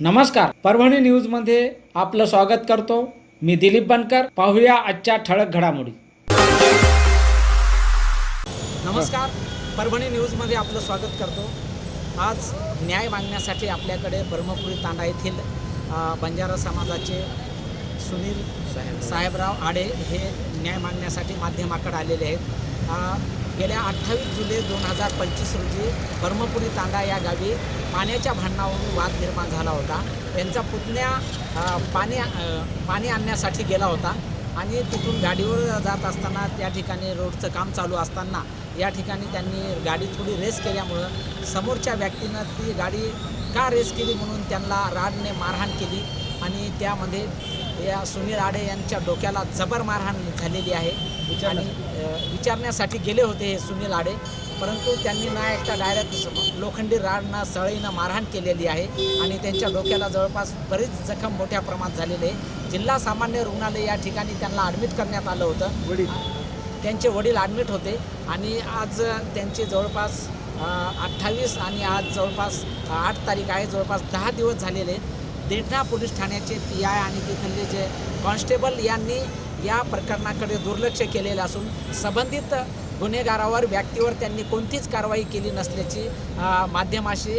नमस्कार. परभणी न्यूजमध्ये आपलं स्वागत करतो. मी दिलीप बनकर. पाहूया आजच्या ठळक घडामोडी. नमस्कार. परभणी न्यूजमध्ये आपलं स्वागत करतो. आज न्याय मागण्यासाठी आपल्याकडे ब्रह्मपुरी तांडा येथील बंजारा समाजाचे सुनील साहेबराव. आडे हे न्याय मागण्यासाठी माध्यमाकडे आलेले आहेत. गेल्या अठ्ठावीस जुलै दोन हजार पंचवीस रोजी ब्रह्मपुरी तांडा या गावी पाण्याच्या भांडणावरून वाद निर्माण झाला होता. त्यांचा पुतण्या पाणी पाणी आणण्यासाठी गेला होता आणि तिथून गाडीवर जात असताना त्या ठिकाणी रोडचं काम चालू असताना या ठिकाणी त्यांनी गाडी थोडी रेस केल्यामुळं समोरच्या व्यक्तीनं ती गाडी का रेस केली म्हणून त्यांना राडने मारहाण केली आणि त्यामध्ये या सुनील आडे यांच्या डोक्याला जबर मारहाण झालेली आहे. आणि विचारण्यासाठी गेले होते हे सुनील आडे परंतु त्यांनी ना एकटा डायरेक्ट लोखंडी राडनं सळईनं मारहाण केलेली आहे. आणि त्यांच्या डोक्याला जवळपास बरीच जखम मोठ्या प्रमाणात झालेली आहे. जिल्हा सामान्य रुग्णालय या ठिकाणी त्यांना ॲडमिट करण्यात आलं होतं. त्यांचे वडील ॲडमिट होते. आणि आज त्यांचे जवळपास अठ्ठावीस आणि आज जवळपास आठ तारीख आहे जवळपास दहा दिवस झालेले. आहेत. देठा पोलीस ठाण्याचे पी आय आणि तिथले जे कॉन्स्टेबल यांनी या प्रकरणाकडे दुर्लक्ष केलेलं असून संबंधित गुन्हेगारावर व्यक्तीवर त्यांनी कोणतीच कारवाई केली नसल्याची माध्यमाशी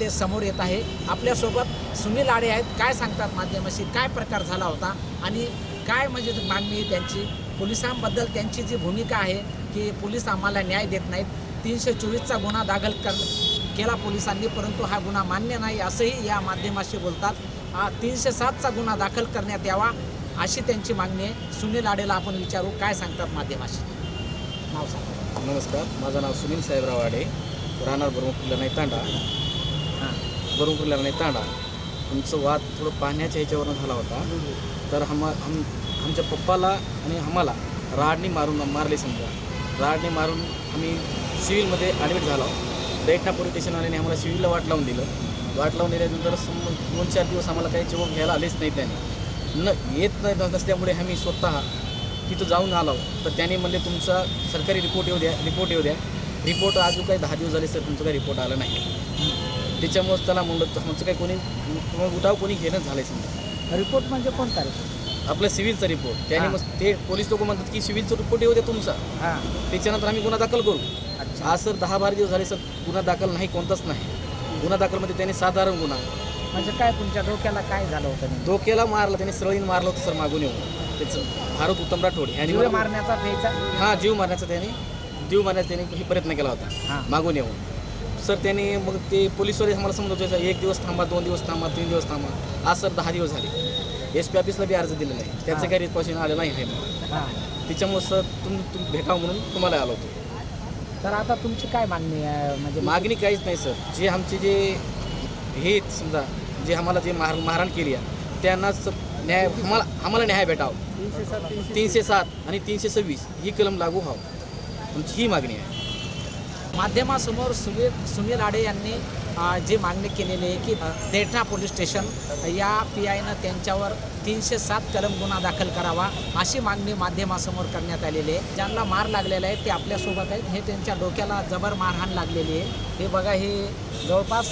ते समोर येत आहे. आपल्यासोबत सुनील आडे आहेत. काय सांगतात माध्यमाशी? काय प्रकार झाला होता? आणि काय म्हणजे मागणी त्यांची? पोलिसांबद्दल त्यांची जी भूमिका आहे की पोलीस आम्हाला न्याय देत नाहीत तीनशे चोवीसचा गुन्हा दाखल कर केला पोलिसांनी परंतु हा गुन्हा मान्य नाही असंही या माध्यमाशी बोलतात. तीनशे सातचा गुन्हा दाखल करण्यात यावा अशी त्यांची मागणी आहे. सुनील आडेला आपण विचारू काय सांगतात माध्यमाशी? नाव सांगा. नमस्कार माझं नाव सुनील साहेबराव आडे राहणार ब्रह्मपुरला नाही तांडा हां. ब्रह्मपुरला नाही तांडा तुमचं वाद थोडं पाण्याच्या ह्याच्यावरून झाला होता. तर हम हम आमच्या पप्पाला आणि आम्हाला राडनी मारून मारले समजा. राडने मारून आम्ही सिव्हिलमध्ये ॲडमिट झालो दैठणा पोलीस स्टेशनवाल्याने आम्हाला सिव्हिलला वाट लावून दिलं. वाट लावून दिल्यानंतर दोन चार दिवस आम्हाला काही जेवण घ्यायला आलेच नाही त्याने. न येत नाही नसल्यामुळे आम्ही स्वतः तिथं जाऊन आलो. तर त्याने म्हणले तुमचा सरकारी रिपोर्ट येऊ द्या रिपोर्ट येऊ द्या. रिपोर्ट अजून काही दहा दिवस झाले सर तुमचं काही रिपोर्ट आला नाही. त्याच्यामुळं त्याला म्हणलं आमचं काही कोणी उठाव कोणी घेणं झालं समजा. रिपोर्ट म्हणजे कोणता रिपोर्ट आपलं सिव्हिलचा रिपोर्ट त्याने. मग ते पोलीस लोक म्हणतात की सिव्हिलचा रिपोर्ट येऊ द्या तुमचा. हां. त्याच्यानंतर आम्ही गुन्हा दाखल करू. आज सर दहा बारा दिवस झाले सर गुन्हा दाखल नाही कोणताच नाही. गुन्हा दाखलमध्ये त्याने साधारण गुन्हा. म्हणजे काय तुमच्या डोक्याला काय झालं होतं? डोक्याला मारला त्याने सरळीन मारलं होतं सर मागून येऊन. त्याचं भारत उत्तम राठोड यांनी जीव मारण्याचा प्यायचा हा जीव मारण्याचा त्याने जीव मारण्याचा त्याने हे प्रयत्न केला होता हां. मागून येऊन. सर त्याने मग ते पोलीसवाले आम्हाला समजत होते सर एक दिवस थांबा दोन दिवस थांबा तीन दिवस थांबा. आज सर दहा दिवस झाले. एस पी ऑफिसला बी अर्ज दिलेला आहे. त्याचं. काही रिस्पॉन्स आलं नाही आहे. मला हां. त्याच्यामुळे सर तुम तुम भेटावं म्हणून तुम्हाला आलो होतो. तर आता तुमची काय मागणी आहे? म्हणजे मागणी काहीच नाही सर. जे आमचे जे हे समजा जे आम्हाला जे मार मारहाण केली आहे त्यांनाच न्याय आम्हाला आम्हाला न्याय भेटावं. तीनशे सात तीनशे तीनशे सात आणि तीनशे सव्वीस ही कलम लागू व्हावं. आमची ही मागणी आहे. माध्यमासमोर सुनील सुनील आडे यांनी जी मागणी केलेली आहे की अ, देठा पोलीस स्टेशन या पी आयनं त्यांच्यावर तीनशे सात कलम गुन्हा दाखल करावा अशी मागणी माध्यमासमोर करण्यात आलेली आहे. ज्यांना मार लागलेला आहे ते आपल्यासोबत आहेत. हे त्यांच्या डोक्याला जबर मारहाण लागलेली आहे. हे बघा हे जवळपास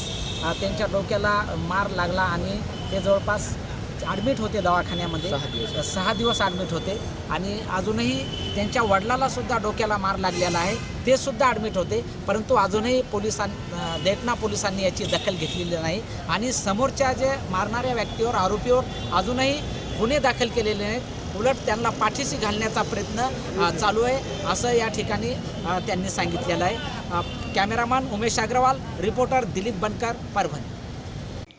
त्यांच्या डोक्याला मार लागला आणि ते जवळपास ॲडमिट होते दवाखान्यामध्ये. सहा दिवस. ॲडमिट होते. आणि अजूनही त्यांच्या वडिलाला सुद्धा डोक्याला मार लागलेला आहे. ते सुद्धा ॲडमिट होते. परंतु अजूनही पोलिसां देटना पोलिसांनी याची दखल घेतलेली नाही. आणि समोरच्या जे मारणाऱ्या व्यक्तीवर आरोपीवर अजूनही गुन्हे दाखल केलेले नाहीत. उलट त्यांना पाठीशी घालण्याचा प्रयत्न चालू आहे. असं या ठिकाणी त्यांनी सांगितलेलं आहे. Cameraman Umesh Agrawal reporter Dilip Bankar Parbhani.